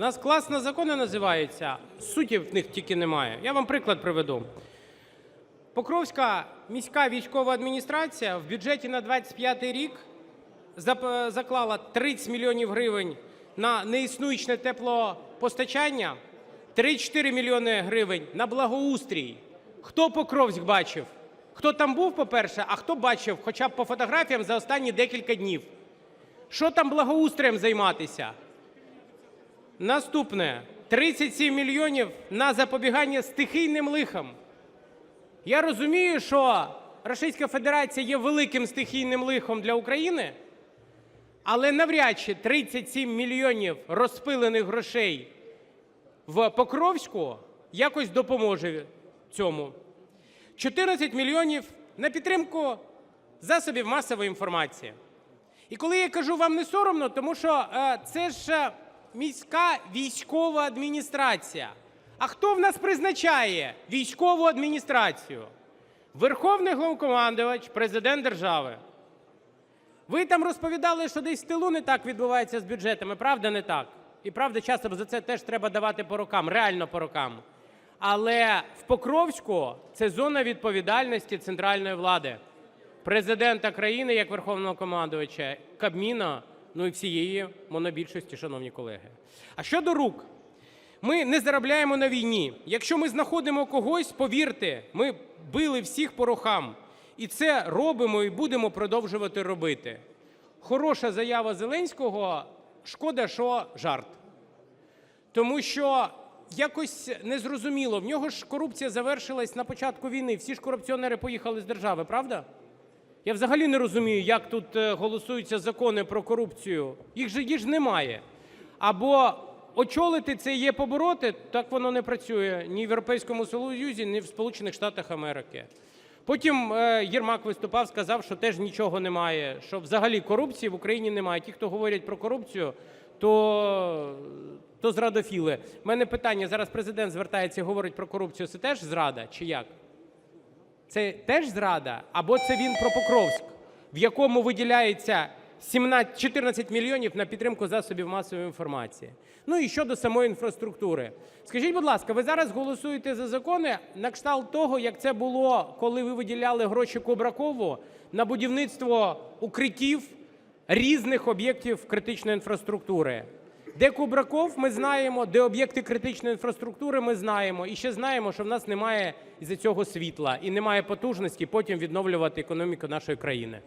нас класно закони називаються, суті в них тільки немає. Я вам приклад приведу. Покровська міська військова адміністрація в бюджеті на 25 рік заклала 30 мільйонів гривень на неіснуючне теплопостачання, 3-4 мільйони гривень на благоустрій. Хто Покровськ бачив? Хто там був, по-перше, а хто бачив хоча б по фотографіям за останні декілька днів? Що там благоустроєм займатися? Наступне 37 мільйонів на запобігання стихійним лихам. Я розумію, що Російська Федерація є великим стихійним лихом для України, але навряд чи 37 мільйонів розпилених грошей в Покровську якось допоможе цьому. 14 мільйонів на підтримку засобів масової інформації. І коли я кажу вам не соромно, тому що е, це ж е, міська військова адміністрація. А хто в нас призначає військову адміністрацію? Верховний головнокомандувач, президент держави. Ви там розповідали, що десь в тилу не так відбувається з бюджетами. Правда, не так? І правда, часто за це теж треба давати по рукам, реально по рукам. Але в Покровську це зона відповідальності центральної влади, президента країни як верховного командувача, Кабміна, ну і всієї монобільшості, шановні колеги. А щодо рук, ми не заробляємо на війні. Якщо ми знаходимо когось, повірте, ми били всіх по рухам. І це робимо і будемо продовжувати робити. Хороша заява Зеленського, шкода, що жарт. Тому що якось незрозуміло. В нього ж корупція завершилась на початку війни. Всі ж корупціонери поїхали з держави, правда? Я взагалі не розумію, як тут е, голосуються закони про корупцію. Їх же, немає. Або очолити це є побороти, так воно не працює ні в Європейському Союзі, ні в Сполучених Штатах Америки. Потім е, Єрмак виступав, сказав, що теж нічого немає, що взагалі корупції в Україні немає. Ті, хто говорять про корупцію, то, то зрадофіли. У мене питання: зараз президент звертається і говорить про корупцію. Це теж зрада чи як? Це теж зрада? Або це він про Покровськ, в якому виділяється 17, 14 мільйонів на підтримку засобів масової інформації. Ну і щодо самої інфраструктури. Скажіть, будь ласка, ви зараз голосуєте за закони на кшталт того, як це було, коли ви виділяли гроші Кубракову на будівництво укриттів різних об'єктів критичної інфраструктури. Де Кубраков, ми знаємо, де об'єкти критичної інфраструктури, ми знаємо. І ще знаємо, що в нас немає із-за цього світла і немає потужності потім відновлювати економіку нашої країни.